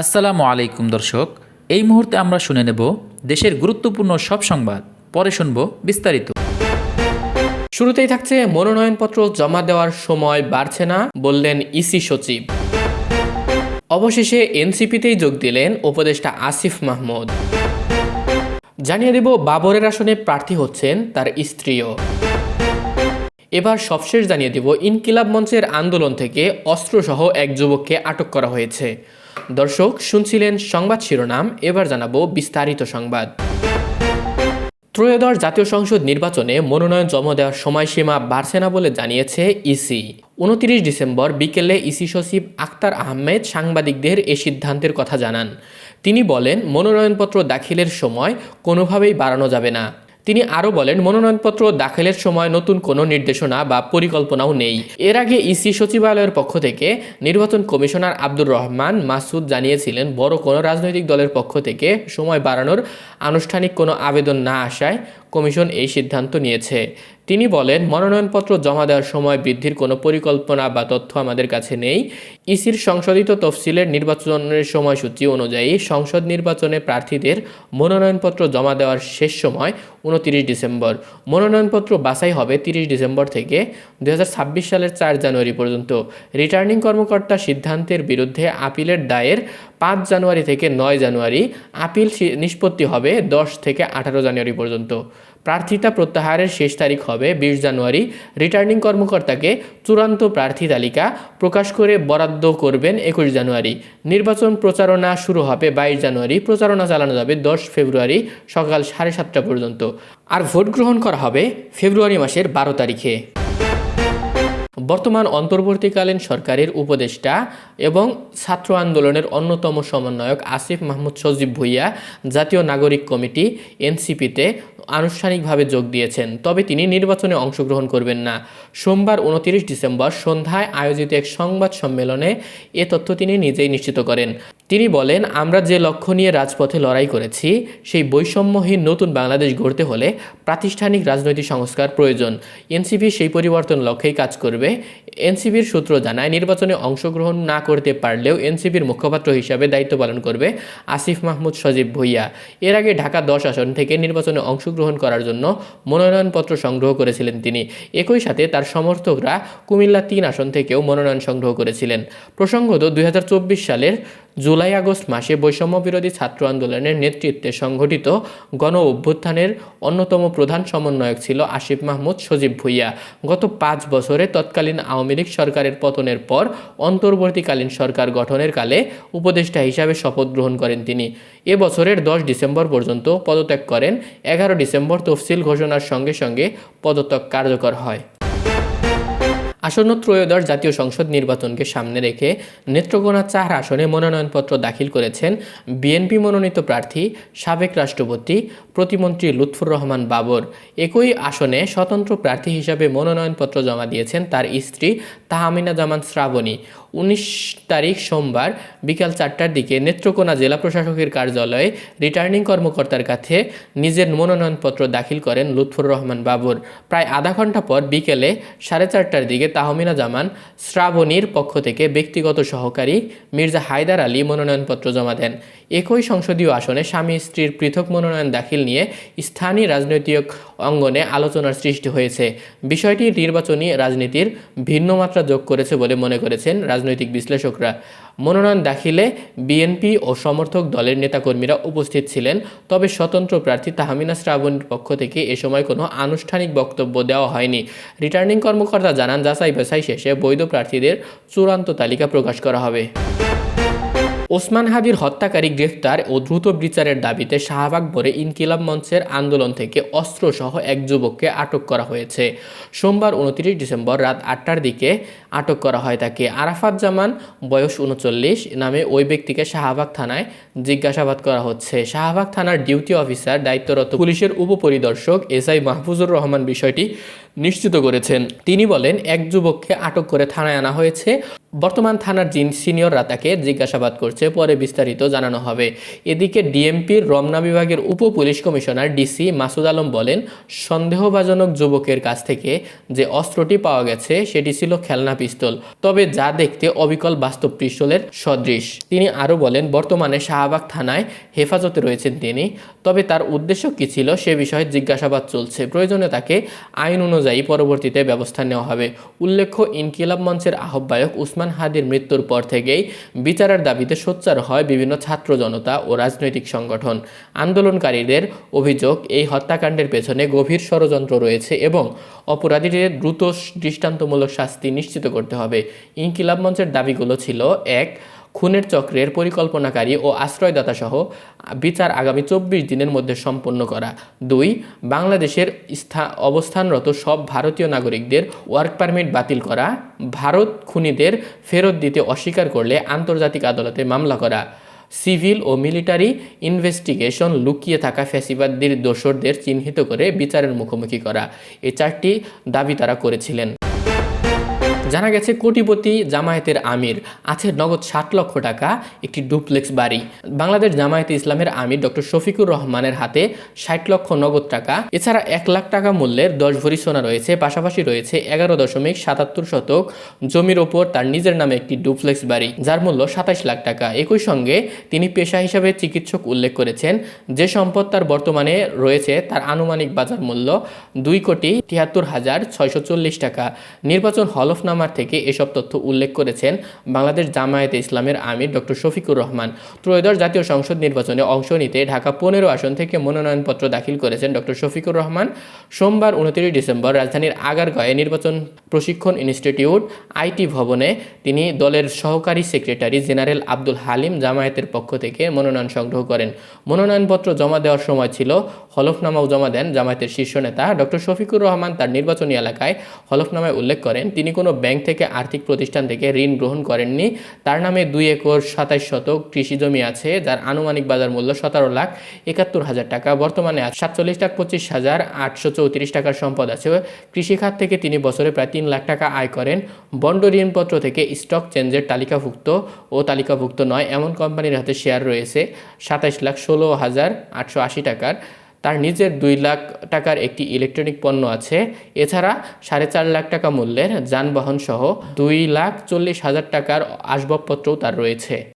আসসালামু আলাইকুম, দর্শক। এই মুহূর্তে আমরা শুনে নেব দেশের গুরুত্বপূর্ণ সব সংবাদ। পরে শুনব বিস্তারিত। শুরুতেই থাকছে মনোনয়নপত্র জমা দেওয়ার সময় বাড়ছে না বললেন ইসি সচিব। অবশেষে এনসিপিতেই যোগ দিলেন উপদেষ্টা আসিফ মাহমুদ। জানিয়ে দেব, বাবরের আসনে প্রার্থী হচ্ছেন তার স্ত্রীও। এবার সবশেষ জানিয়ে দেব, ইনকিলাব মঞ্চের আন্দোলন থেকে অস্ত্রসহ এক যুবককে আটক করা হয়েছে। দর্শক, শুনছিলেন সংবাদ শিরোনাম, এবার জানাব বিস্তারিত সংবাদ। ত্রয়োদশ জাতীয় সংসদ নির্বাচনে মনোনয়ন জমা দেওয়ার সময়সীমা বাড়ছে না বলে জানিয়েছে ইসি। উনত্রিশ ডিসেম্বর বিকেলে ইসি সচিব আক্তার আহমেদ সাংবাদিকদের এ সিদ্ধান্তের কথা জানান। তিনি বলেন, মনোনয়নপত্র দাখিলের সময় কোনোভাবেই বাড়ানো যাবে না। তিনি আরও বলেন, মনোনয়নপত্র দাখিলের সময় নতুন কোনো নির্দেশনা বা পরিকল্পনাও নেই। এর আগে ইসি সচিবালয়ের পক্ষ থেকে নির্বাচন কমিশনার আব্দুর রহমান মাসুদ জানিয়েছিলেন, বড় কোনো রাজনৈতিক দলের পক্ষ থেকে সময় বাড়ানোর আনুষ্ঠানিক কোনো আবেদন না আসায় কমিশন এই সিদ্ধান্ত নিয়েছে। তিনি বলেন, মনোনয়নপত্র জমা দেওয়ার সময় বৃদ্ধির কোনো পরিকল্পনা বা তথ্য আমাদের কাছে নেই। ইসির সংশোধিত তফসিলের নির্বাচনের সময়সূচি অনুযায়ী সংসদ নির্বাচনে প্রার্থীদের মনোনয়নপত্র জমা দেওয়ার শেষ সময় উনতিরিশ ডিসেম্বর। মনোনয়নপত্র বাছাই হবে তিরিশ ডিসেম্বর থেকে দু হাজার ছাব্বিশ সালের চার জানুয়ারি পর্যন্ত। রিটার্নিং কর্মকর্তা সিদ্ধান্তের বিরুদ্ধে আপিলের দায়ের পাঁচ জানুয়ারি থেকে নয় জানুয়ারি। আপিল নিষ্পত্তি হবে দশ থেকে আঠারো জানুয়ারি পর্যন্ত। প্রার্থিতা প্রত্যাহারের শেষ তারিখ হবে বিশ জানুয়ারি। রিটার্নিং কর্মকর্তাকে চূড়ান্ত প্রার্থী তালিকা প্রকাশ করে বরাদ্দ করবেন একুশ জানুয়ারি। নির্বাচন প্রচারণা শুরু হবে বাইশ জানুয়ারি। প্রচারণা চালানো যাবে দশ ফেব্রুয়ারি সকাল সাড়ে সাতটা পর্যন্ত। আর ভোট গ্রহণ করা হবে ফেব্রুয়ারি মাসের বারো তারিখে। বর্তমান অন্তর্বর্তীকালীন সরকারের উপদেষ্টা এবং ছাত্র আন্দোলনের অন্যতম সমন্বয়ক আসিফ মাহমুদ সজীব ভুইয়া জাতীয় নাগরিক কমিটি এনসিপিতে আনুষ্ঠানিকভাবে যোগ দিয়েছেন, তবে তিনি নির্বাচনে অংশগ্রহণ করবেন না। সোমবার উনতিরিশ ডিসেম্বর সন্ধ্যায় আয়োজিত এক সংবাদ সম্মেলনে এ তথ্য তিনি নিজেই নিশ্চিত করেন। তিনি বলেন, আমরা যে লক্ষ্য নিয়ে রাজপথে লড়াই করেছি, সেই বৈষম্যহীন নতুন বাংলাদেশ গড়তে হলে প্রাতিষ্ঠানিক রাজনৈতিক সংস্কার প্রয়োজন। এনসিপি সেই পরিবর্তন লক্ষ্যেই কাজ করবে। এনসিপির সূত্র জানায়, নির্বাচনে অংশগ্রহণ না করতে পারলেও এনসিপির মুখপাত্র হিসাবে দায়িত্ব পালন করবে আসিফ মাহমুদ সজীব ভুইয়া। এর আগে ঢাকা দশ আসন থেকে নির্বাচনে অংশগ্রহণ করার জন্য মনোনয়নপত্র সংগ্রহ করেছিলেন তিনি। একই সাথে তার সমর্থকরা কুমিল্লা তিন আসন থেকেও মনোনয়ন সংগ্রহ করেছিলেন। প্রসঙ্গত, দুই হাজার চব্বিশ সালের জুলাই আগস্ট মাসে বৈষম্য বিরোধী ছাত্র আন্দোলনের নেতৃত্বে সংগঠিত গণ অভ্যুত্থানের অন্যতম প্রধান সমন্বয়ক ছিল আসিফ মাহমুদ সজীব ভুইয়া। গত পাঁচ বছরে তৎকালীন আওয়ামী লীগ সরকারের পতনের পর অন্তর্বর্তীকালীন সরকার গঠনের কালে উপদেষ্টা হিসাবে শপথ গ্রহণ করেন তিনি। এ বছরের দশ ডিসেম্বর পর্যন্ত পদত্যাগ করেন। এগারো ডিসেম্বর তফসিল ঘোষণার সঙ্গে সঙ্গে পদত্যাগ কার্যকর হয়। আসন্ন ত্রয়োদশ জাতীয় সংসদ নির্বাচনকে সামনে রেখে নেত্রকোনা চার আসনে মনোনয়নপত্র দাখিল করেছেন বিএনপি মনোনীত প্রার্থী, সাবেক রাষ্ট্রপতি, প্রতিমন্ত্রী লুৎফুর রহমান বাবর। একই আসনে স্বতন্ত্র প্রার্থী হিসাবে মনোনয়নপত্র জমা দিয়েছেন তার স্ত্রী তাহমিনা জামান শ্রাবণী। উনিশ তারিখ সোমবার বিকাল চারটার দিকে নেত্রকোনা জেলা প্রশাসকের কার্যালয়ে রিটার্নিং কর্মকর্তার কাছে নিজের মনোনয়নপত্র দাখিল করেন লুৎফুর রহমান বাবুর। প্রায় আধা ঘণ্টা পর বিকেলে সাড়ে চারটার দিকে তাহমিনা জামান শ্রাবণীর পক্ষ থেকে ব্যক্তিগত সহকারী মির্জা হায়দার আলী মনোনয়নপত্র জমা দেন। একই সংসদীয় আসনে স্বামী স্ত্রীর পৃথক মনোনয়ন দাখিল নিয়ে স্থানীয় রাজনৈতিক অঙ্গনে আলোচনার সৃষ্টি হয়েছে। বিষয়টি নির্বাচনী রাজনীতির ভিন্ন মাত্রা যোগ করেছে বলে মনে করেছেন রাজনৈতিক বিশ্লেষকরা। মনোনয়ন দাখিলে বিএনপি ও সমর্থক দলের নেতাকর্মীরা উপস্থিত ছিলেন, তবে স্বতন্ত্র প্রার্থী তাহমিনা শ্রাবণীর পক্ষ থেকে এ সময় কোনো আনুষ্ঠানিক বক্তব্য দেওয়া হয়নি। রিটার্নিং কর্মকর্তা জানান যাচাই বাছাই শেষে বৈধ প্রার্থীদের চূড়ান্ত তালিকা প্রকাশ করা হবে। ওসমান হাদির হত্যাকারী গ্রেফতার ও দ্রুত বিচারের দাবিতে শাহবাগ ভরে ইনকিলাব মঞ্চের আন্দোলন থেকে অস্ত্রসহ এক যুবককে আটক করা হয়েছে। সোমবার উনত্রিশ ডিসেম্বর রাত আটটার দিকে আটক করা হয় তাকে। আরাফাত জামান বয়স উনচল্লিশ, নামে ওই ব্যক্তিকে শাহবাগ থানায় জিজ্ঞাসাবাদ করা হচ্ছে। শাহবাগ থানার ডিউটি অফিসার দায়িত্বরত পুলিশের উপপরিদর্শক এসআই মাহফুজুর রহমান বিষয়টি নিশ্চিত করেছেন। তিনি বলেন, এক যুবককে আটক করে থানায় আনা হয়েছে। বর্তমান থানার সিনিয়ররা তাকে জিজ্ঞাসাবাদ করছে, পরে বিস্তারিত জানানো হবে। এদিকে ডিএমপির রমনা বিভাগের উপ police commissioner DC Masud Alam বলেন, সন্দেহভাজনক যুবকের কাছ থেকে যে অস্ত্রটি পাওয়া গেছে, সেটি ছিল খেলনা পিস্তল, তবে যা দেখতে অবিকল বাস্তব পিস্তলের সদৃশ। তিনি আরও বলেন, বর্তমানে শাহবাগ থানায় হেফাজতে রয়েছেন তিনি, তবে তার উদ্দেশ্য কী ছিল সে বিষয়ে জিজ্ঞাসাবাদ চলছে। প্রয়োজনে তাকে আইন অনুযায়ী পরবর্তীতে ব্যবস্থা নেওয়া হবে। উল্লেখ্য, ইনকিলাব মঞ্চের আহ্বায়ক উসমান হাদির মৃত্যুর পর থেকেই বিচারের দাবিতে সোচ্চার হয় বিভিন্ন ছাত্র জনতা ও রাজনৈতিক সংগঠন। আন্দোলনকারীদের অভিযোগ, এই হত্যাকাণ্ডের পেছনে গভীর ষড়যন্ত্র রয়েছে এবং অপরাধীদের দ্রুত দৃষ্টান্তমূলক শাস্তি নিশ্চিত করতে হবে। ইনকিলাব মঞ্চের দাবিগুলো ছিল, এক খুনের চক্রের পরিকল্পনাকারী ও আশ্রয়দাতা সহ বিচার আগামী চব্বিশ দিনের মধ্যে সম্পন্ন করা। দুই, বাংলাদেশের স্থা অবস্থানরত সব ভারতীয় নাগরিকদের ওয়ার্ক পারমিট বাতিল করা। ভারত খুনিদের ফেরত দিতে অস্বীকার করলে আন্তর্জাতিক আদালতে মামলা করা। সিভিল ও মিলিটারি ইনভেস্টিগেশন লুকিয়ে থাকা ফ্যাসিবাদদের দোসরদের চিহ্নিত করে বিচারের মুখোমুখি করা। এই চারটি দাবি তারা করেছিলেন। জানা গেছে কোটিপতি জামায়াতের আমির, আছে নগদ ষাট লক্ষ টাকা, একটি ডুপ্লেক্স বাড়ি। বাংলাদেশ জামায়াতে ইসলামের আমির ডক্টর শফিকুর রহমানের হাতে ষাট লক্ষ নগদ টাকা। এছাড়া এক লাখ টাকা মূল্যের দশ ভরি সোনা রয়েছে, পাশাপাশি রয়েছে এগারো দশমিক সাতাত্তর শতক জমির ওপর তার নিজের নামে একটি ডুপ্লেক্স বাড়ি, যার মূল্য সাতাইশ লাখ টাকা। একই সঙ্গে তিনি পেশা হিসাবে চিকিৎসক উল্লেখ করেছেন, যে সম্পদ তার বর্তমানে রয়েছে তার আনুমানিক বাজার মূল্য দুই কোটি তিয়াত্তর হাজার ছয়শো চল্লিশ টাকা। নির্বাচন হলফনামার থেকে এসব তথ্য উল্লেখ করেছেন বাংলাদেশ জামায়াতে ইসলামের আমির ডক্টর শফিকুর রহমান। ত্রয়োদশ জাতীয় সংসদ নির্বাচনে অংশ নিতে ঢাকা পনেরো আসন থেকে মনোনয়নপত্র দাখিল করেছেন ডক্টর শফিকুর রহমান। সোমবার উনত্রিশ ডিসেম্বর রাজধানীর আগারগাঁয়ে নির্বাচন প্রশিক্ষণ ইনস্টিটিউট, আইটি ভবনে তিনি দলের সহকারী সেক্রেটারি জেনারেল আব্দুল হালিম জামায়াতের পক্ষ থেকে মনোনয়ন সংগ্রহ করেন। মনোনয়নপত্র জমা দেওয়ার সময় ছিল হলফনামাও জমা দেন জামায়াতের শীর্ষ নেতা ডক্টর শফিকুর রহমান। তার নির্বাচনী এলাকায় হলফনামায় উল্লেখ করেন, তিনি কোনো ব্যাংক থেকে আর্থিক প্রতিষ্ঠান থেকে ঋণ গ্রহণ করেননি। তার নামে দুই একর সাতাইশ শতক কৃষি জমি আছে, যার আনুমানিক বাজার মূল্য সতেরো লাখ একাত্তর হাজার টাকা। বর্তমানে সাতচল্লিশ লাখ পঁচিশ হাজার আটশো চৌত্রিশ টাকার সম্পদ আছে। কৃষিখাত থেকে তিনি বছরে প্রায় তিন লাখ টাকা আয় করেন। বন্ড ঋণপত্র থেকে স্টক চেঞ্জের তালিকাভুক্ত ও তালিকাভুক্ত নয়, এমন কোম্পানির হাতে শেয়ার রয়েছে সাতাইশ লাখ ষোলো হাজার আটশো আশি টাকার। তার নিজের দুই লাখ টাকার একটি ইলেকট্রনিক পণ্য আছে। এছাড়া সাড়ে চার লাখ টাকা মূল্যের যানবাহন সহ দুই লাখ চল্লিশ হাজার টাকার আসবাবপত্রও তার রয়েছে।